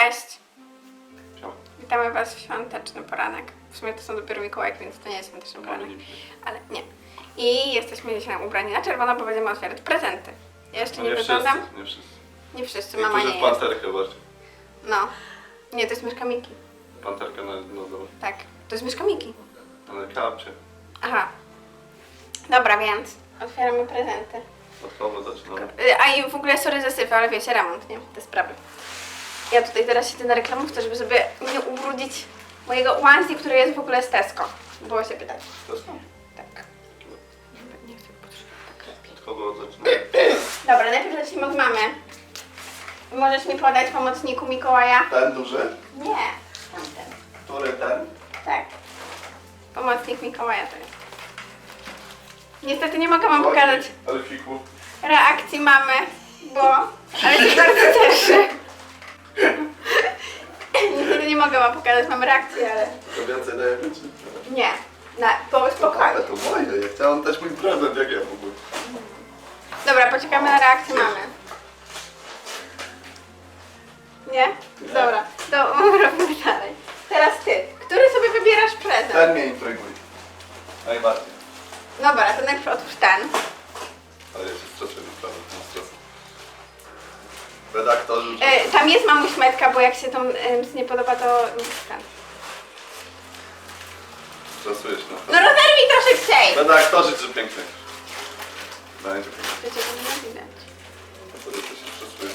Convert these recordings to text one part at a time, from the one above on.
Cześć! Witamy Was w świąteczny poranek. W sumie to są dopiero Mikołajek, więc to nie jest świąteczny poranek. nie widzę. Ale nie. I jesteśmy dzisiaj ubrani na czerwono, bo będziemy otwierać prezenty. Ja jeszcze No nie nie wszyscy, wyglądam. nie wszyscy. Nie wszyscy, mama Niektórzy nie w jest. panterkę bardziej. No. Nie, to jest myszka Miki. Panterkę na, na dole. Tak, to jest myszka Miki. Ale kapcie. Aha. Dobra, więc otwieramy prezenty. Odchowo zaczynamy. Y, A i w ogóle sorry za syfę, ale wiecie, remont, nie? Te sprawy. Ja tutaj teraz siedzę na reklamówce, żeby sobie nie ubrudzić mojego onesie, który jest w ogóle z Tesco. Było się pytać. Tam. Tak. Nie chcę potrzebać tak. Od kogo zaczynamy? Dobra, najpierw zacznijmy od mamy. Możesz mi podać pomocniku Mikołaja? Ten duży? Nie, tamten. Który ten? Tak. Pomocnik Mikołaja to jest. Niestety nie mogę wam pokazać reakcji mamy, bo... Ale się bardzo cieszy. Mogę wam pokazać, mam reakcję, ale... To więcej dajemy czy? Nie. Na, po. Ale to moje. Ja chciałem też mój prezent, jak ja w ogóle. Dobra, poczekamy na reakcję mamy. Nie? Dobra, to robimy dalej. Teraz ty. Który sobie wybierasz prezent? Ten mnie intryguje. Najbardziej. Dobra, to najpierw otwórz ten. Ale ja się stresuję naprawdę, mam stres. Redaktorzy, że... E, tam jest mamuś metka, bo jak się to e, nie podoba, to ten. Stresuję się No naprawdę. rozerwij troszkę szybciej! Redaktorzy, że piękny. Będzie piękny. To nie widać. Wtedy to się stresuję.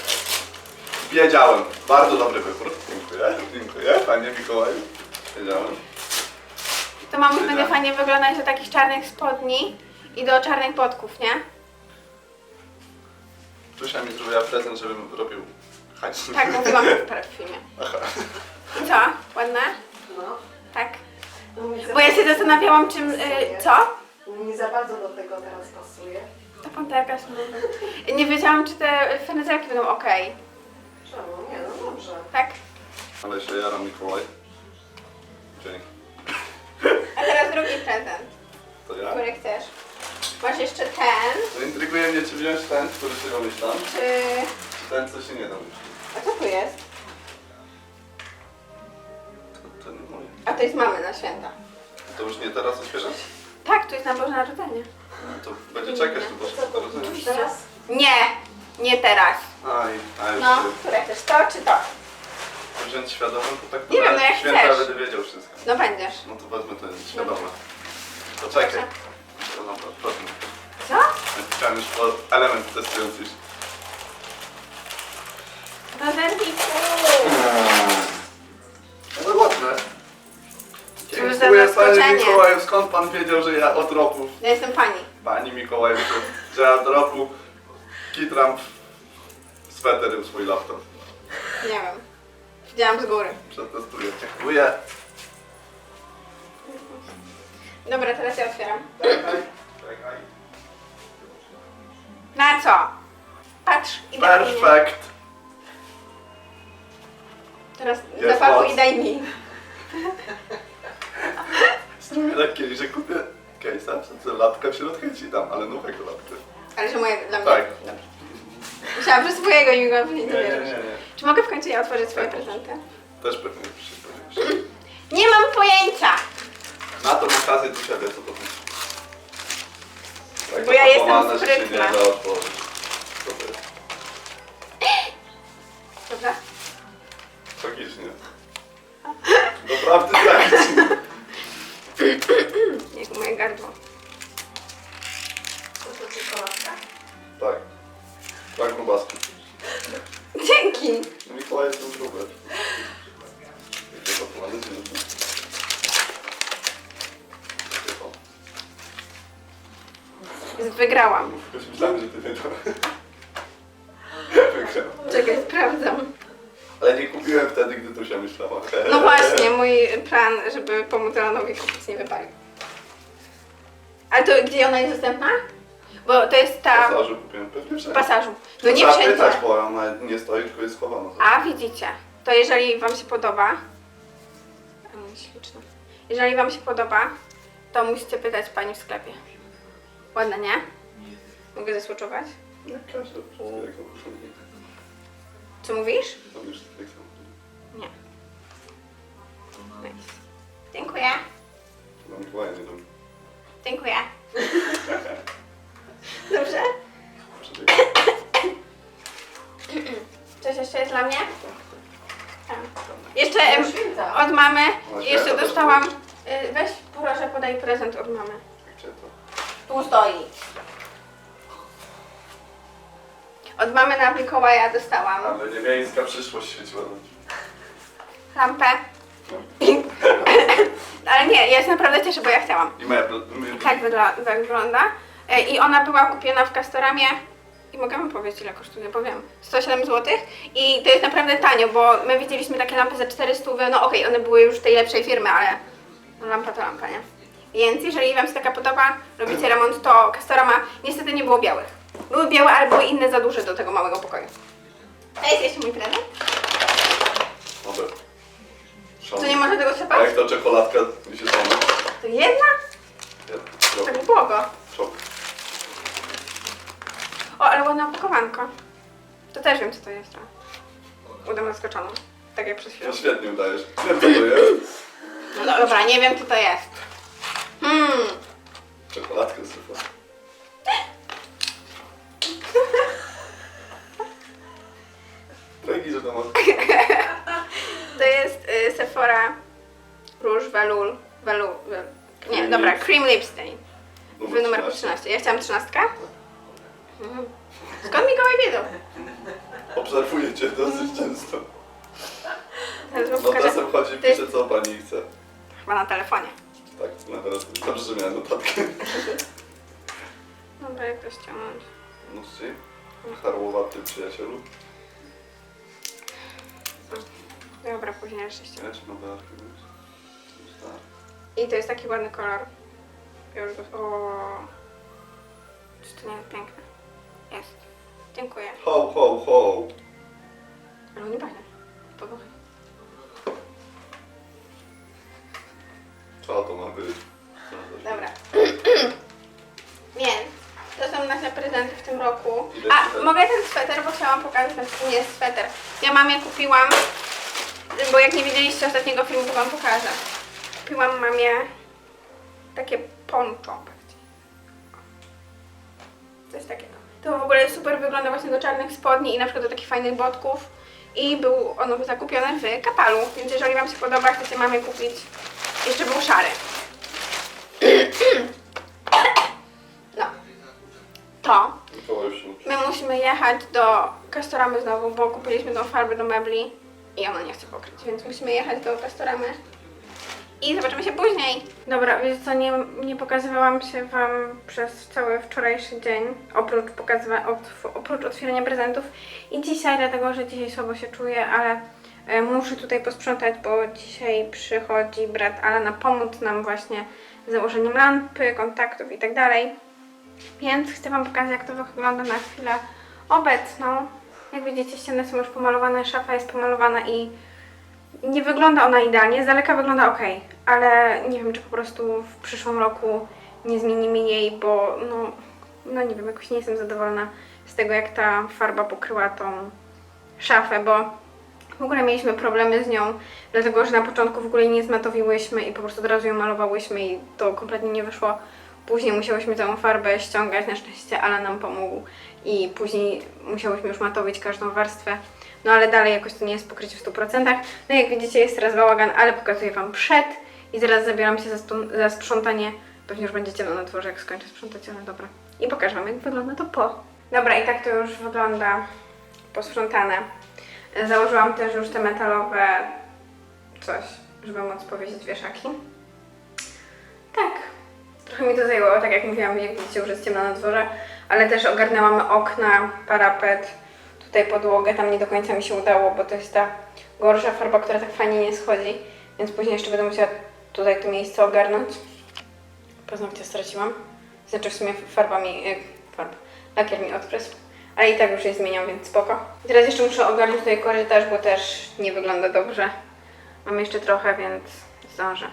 Wiedziałem. Bardzo dobry wybór. Dziękuję. Dziękuję. Panie Mikołaju. Wiedziałem. To mamuś Wiedziałem. będzie fajnie wyglądać do takich czarnych spodni i do czarnych podków, nie? Czusia mi zrobiła prezent, żebym robił hajs. Tak, mówiłam w filmie. Aha. I co? Ładne? No. Tak. No za, Bo ja się zastanawiałam, czym... Y, co? mi za bardzo do tego teraz pasuje. Ta panterka się mówi. Nie wiedziałam, czy te fenezelki będą ok. Czemu? Nie, no dobrze. Tak? Ale się jaram Mikołaj. Dzięki. A teraz drugi prezent, To ja? który chcesz. Masz jeszcze ten, To intryguje mnie, czy wziąć ten, który sobie domyślam, czy... czy ten, co się nie domyślam. A co tu jest? To, to nie moje. A to jest mamy na święta. To już nie teraz otwierzać? Tak, tu jest na Boże Narodzenie. No to będzie czekać, to Co poszło to? to rozumiem. Teraz? Nie, nie teraz. Aj, a już No, się które chcesz, to czy to? wziąć świadomym, to tak Nie wiem, no jak święta chcesz. będę wiedział wszystko. No będziesz. No to wezmę ten świadome. To czekaj. Element testujący. już. Rozerwij No ładne. Dziękuję panie zaskoczenie. Mikołaju. Skąd pan wiedział, że ja od roku, Ja jestem pani. pani Mikołaju, że ja od roku kitram w sweter w swój laptop. Nie wiem. Widziałam z góry. Przetestuję. Dziękuję. Dobra, teraz ja otwieram. Czekaj. Na co? Patrz i daj mi. Perfekt. Teraz Jest zapakuj moc. i daj mi. Zrobię tak kiedyś, że kupię case'a, wsadzę lapkę w środku i ci dam, ale nowego lapkę. Ale że moje dla mnie. Tak. Dobrze. Myślałam, że swojego i mi go nie Nie, nie. Czy mogę w końcu ja otworzyć swoje Tak. prezenty? Też pewnie się powiesz. Nie mam pojęcia! Na tą okazję do siebie co to jest. Tak Bo ja jestem zapakowane, że się nie sprytna. da otworzyć. Co to jest? Dobra? Tragicznie. Naprawdę tragicznie. Jak moje gardło. Co to czekoladka? Tak. Tak, grubaski. Dzięki! Mikołaj jest grube. Wygrałam. Już myślałem, że ty. Wygrałem. Czekaj, sprawdzam. Ale nie kupiłem wtedy, gdy tu się myślała. No właśnie, mój plan, żeby pomóc Ronowi kupić nie wypalił. Ale to gdzie ona jest dostępna? Bo to jest W ta pasażu kupiłem pewnie w wszędzie. pasażu. No nie Trzeba wszędzie. pytać, bo ona nie stoi, tylko jest schowana. A widzicie, to jeżeli wam się podoba, o, śliczne. Jeżeli wam się podoba, to musicie pytać pani w sklepie. Ładna, nie? Mogę zasłoczować? Jak Co mówisz? Nie. Nice. Dziękuję. Dziękuję. Dobrze? Coś jeszcze jest dla mnie? Tak. Jeszcze od mamy, jeszcze dostałam... Y, weź proszę podaj prezent od mamy. Stoi. Od mamy na Mikołaja dostałam Ale niebiańska przyszłość świeciła na ci. lampę. Ale nie, ja się naprawdę cieszę, bo ja chciałam. I. Tak wygla- wygląda. E, I ona była kupiona w Castoramie. I mogę wam powiedzieć ile kosztuje, powiem. 107 zł. I to jest naprawdę tanio, bo my widzieliśmy takie lampy za 400, no okej, one były już tej lepszej firmy, ale no, lampa to lampa, nie? Więc jeżeli wam się taka podoba, robicie remont, to Castorama niestety nie było białych. Były białe, ale były inne za duże do tego małego pokoju. A jest jeszcze mój prezent? Może. To nie można tego A trzepać? jak ta czekoladka mi się sama? To jedna? To nie było go. Szok. O, ale ładna opakowanko. To też wiem, co to jest. Udam zaskoczoną. Tak jak przed chwilą. No świetnie udajesz. Wiem co to jest. No dobra, nie wiem, co to jest. Hmm. Czekoladkę. Fajki, że to jest y, Sephora Rouge Velour. Velour. Velour. Nie, Cream dobra, Lips. Cream Lip Stain. W Numer numerku 13. 13. Ja chciałam 13. Mhm. Skąd Mikołaj wiedział? Obserwuję cię dosyć często. Teraz wam No pokażę. czasem chodzi i pisze co pani chce. chyba na telefonie. Tak, no teraz dobrze, że miałem notatkę. Dobra, jak to ściągnąć? No ci, charłowaty przyjacielu. Dobra, później jeszcze ściągnę. Wiesz, nowe archiwum. I to jest taki ładny kolor. Ja już go... O. Czy to nie jest piękne? Jest. Dziękuję. Ho, ho, ho. Ale on nie pachnie. Powąchaj. Dobra. Więc to są nasze prezenty w tym roku. Ile A, tutaj? mogę ten sweter, bo chciałam pokazać, na jest sweter. Ja mamie kupiłam, bo jak nie widzieliście ostatniego filmu, to wam pokażę. Kupiłam mamie takie poncho. Coś takiego. To w ogóle super wygląda właśnie do czarnych spodni i na przykład do takich fajnych botków. I był ono zakupione w kapalu, więc jeżeli wam się podoba, chcecie mamie kupić, jeszcze był szary. No. To. My musimy jechać do Castoramy znowu, bo kupiliśmy tą farbę do mebli i ona nie chce pokryć, więc musimy jechać do Castoramy. I zobaczymy się później. Dobra, wiecie co, nie, nie pokazywałam się Wam przez cały wczorajszy dzień, oprócz, pokazywa, otw- oprócz otwierania prezentów i dzisiaj, dlatego że dzisiaj słabo się czuję, ale e, muszę tutaj posprzątać, bo dzisiaj przychodzi brat Alana pomóc nam właśnie założeniem lampy, kontaktów i tak. Więc chcę Wam pokazać, jak to wygląda na chwilę obecną. Jak widzicie, ściany są już pomalowane, szafa jest pomalowana i nie wygląda ona idealnie. Z daleka wygląda ok, ale nie wiem, czy po prostu w przyszłym roku nie zmienimy jej, bo no, no nie wiem, jakoś nie jestem zadowolona z tego, jak ta farba pokryła tą szafę, bo w ogóle mieliśmy problemy z nią, dlatego że na początku w ogóle nie zmatowiłyśmy i po prostu od razu ją malowałyśmy i to kompletnie nie wyszło. Później musiałyśmy całą farbę ściągać, na szczęście ale nam pomógł i później musiałyśmy już matowić każdą warstwę. No ale dalej jakoś to nie jest pokrycie w 100%. No jak widzicie jest teraz bałagan, ale pokazuję Wam przed i zaraz zabieram się za, za sprzątanie. Pewnie już będziecie na dworze jak skończę sprzątać, ale dobra. I pokażę Wam jak wygląda to po. Dobra i tak to już wygląda posprzątane. Założyłam też już te metalowe coś, żeby móc powiesić wieszaki. Tak. Trochę mi to zajęło, tak jak mówiłam, jak widzicie, już jest ciemno na dworze, ale też ogarnęłam okna, parapet, tutaj podłogę, tam nie do końca mi się udało, bo to jest ta gorsza farba, która tak fajnie nie schodzi, więc później jeszcze będę musiała tutaj to miejsce ogarnąć. Paznokcie straciłam, znaczy w sumie farba mi, farb, lakier mi odprysł, ale i tak już je zmieniam, więc spoko. Teraz jeszcze muszę ogarnąć tutaj korytarz, bo też nie wygląda dobrze. Mam jeszcze trochę, więc zdążę.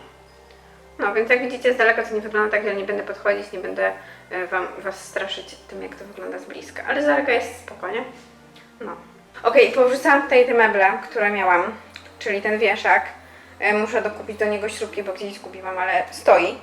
No, więc jak widzicie z daleka to nie wygląda tak, że nie będę podchodzić, nie będę e, wam, Was straszyć tym, jak to wygląda z bliska. Ale z daleka jest spokojnie. No. Okej, powrzucałam tutaj te meble, które miałam, czyli ten wieszak. E, Muszę dokupić do niego śrubki, bo gdzieś zgubiłam, ale stoi.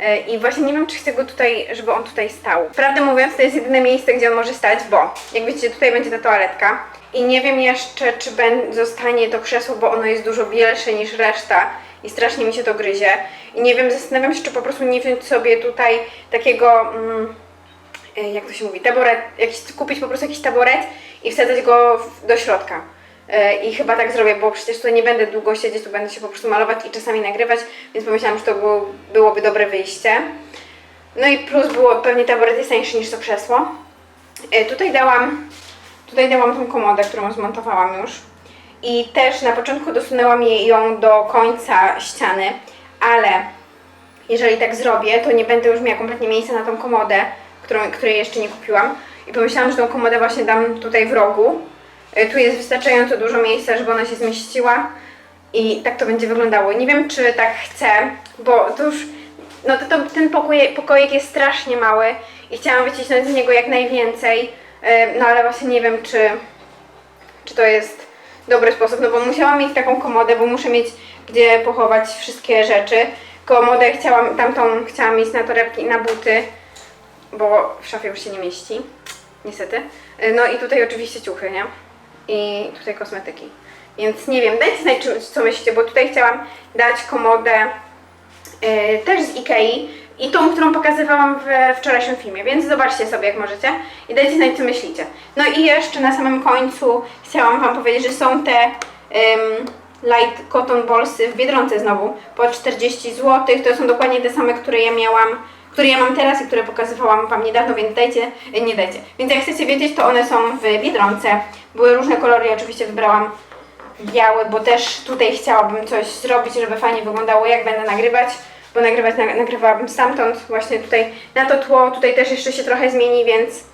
E, I właśnie nie wiem, czy chcę go tutaj, żeby on tutaj stał. Prawdę mówiąc, to jest jedyne miejsce, gdzie on może stać, bo jak widzicie, tutaj będzie ta toaletka. I nie wiem jeszcze, czy zostanie to krzesło, bo ono jest dużo bielsze niż reszta i strasznie mi się to gryzie. I nie wiem, zastanawiam się, czy po prostu nie wziąć sobie tutaj takiego, mm, e, jak to się mówi, taboret, jakiś, kupić po prostu jakiś taboret i wsadzać go w, do środka. E, I chyba tak zrobię, bo przecież tutaj nie będę długo siedzieć, tu będę się po prostu malować i czasami nagrywać, więc pomyślałam, że to było, byłoby dobre wyjście. No i plus było, pewnie taboret jest tańszy niż to krzesło. E, Tutaj dałam, tutaj dałam tą komodę, którą zmontowałam już. I też na początku dosunęłam jej ją do końca ściany, ale jeżeli tak zrobię, to nie będę już miała kompletnie miejsca na tą komodę, którą, której jeszcze nie kupiłam. I pomyślałam, że tą komodę właśnie dam tutaj w rogu. Y, Tu jest wystarczająco dużo miejsca, żeby ona się zmieściła. I tak to będzie wyglądało. Nie wiem, czy tak chcę, bo to już... No to, to ten pokój, pokoik jest strasznie mały i chciałam wycisnąć z niego jak najwięcej. Y, No ale właśnie nie wiem, czy, czy to jest dobry sposób, no bo musiałam mieć taką komodę, bo muszę mieć gdzie pochować wszystkie rzeczy. Komodę chciałam, tamtą chciałam mieć na torebki i na buty, bo w szafie już się nie mieści, niestety. No i tutaj oczywiście ciuchy, nie? I tutaj kosmetyki. Więc nie wiem, dajcie znać, co myślicie, bo tutaj chciałam dać komodę e, też z Ikei i tą, którą pokazywałam we wczorajszym filmie, więc zobaczcie sobie jak możecie i dajcie znać co myślicie. No i jeszcze na samym końcu chciałam Wam powiedzieć, że są te light cotton ballsy w Biedronce znowu po 40 zł. To są dokładnie te same, które ja miałam, które ja mam teraz i które pokazywałam Wam niedawno, więc dajcie, nie dajcie. Więc jak chcecie wiedzieć, to one są w Biedronce. Były różne kolory, ja oczywiście wybrałam biały, bo też tutaj chciałabym coś zrobić, żeby fajnie wyglądało, jak będę nagrywać, bo nagrywać na, nagrywałabym stamtąd, właśnie tutaj na to tło, tutaj też jeszcze się trochę zmieni, więc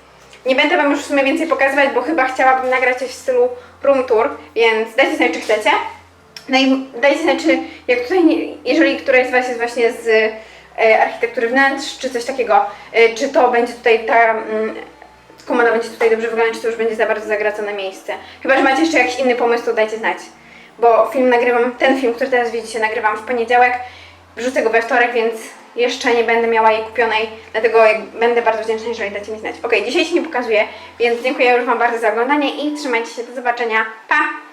nie będę Wam już w sumie więcej pokazywać, bo chyba chciałabym nagrać coś w stylu room tour, więc dajcie znać, czy chcecie. No i dajcie znać, czy jak tutaj, jeżeli któraś z Was jest właśnie z architektury wnętrz, czy coś takiego, e, czy to będzie tutaj ta mm, komoda będzie tutaj dobrze wyglądać, czy to już będzie za bardzo zagracone miejsce. Chyba, że macie jeszcze jakiś inny pomysł, to dajcie znać. Bo film nagrywam, ten film, który teraz widzicie, nagrywam w poniedziałek, wrzucę go we wtorek, więc jeszcze nie będę miała jej kupionej, dlatego będę bardzo wdzięczna, jeżeli dacie mi znać. Ok, dzisiaj się nie pokazuję, więc dziękuję już Wam bardzo za oglądanie i trzymajcie się, do zobaczenia, pa!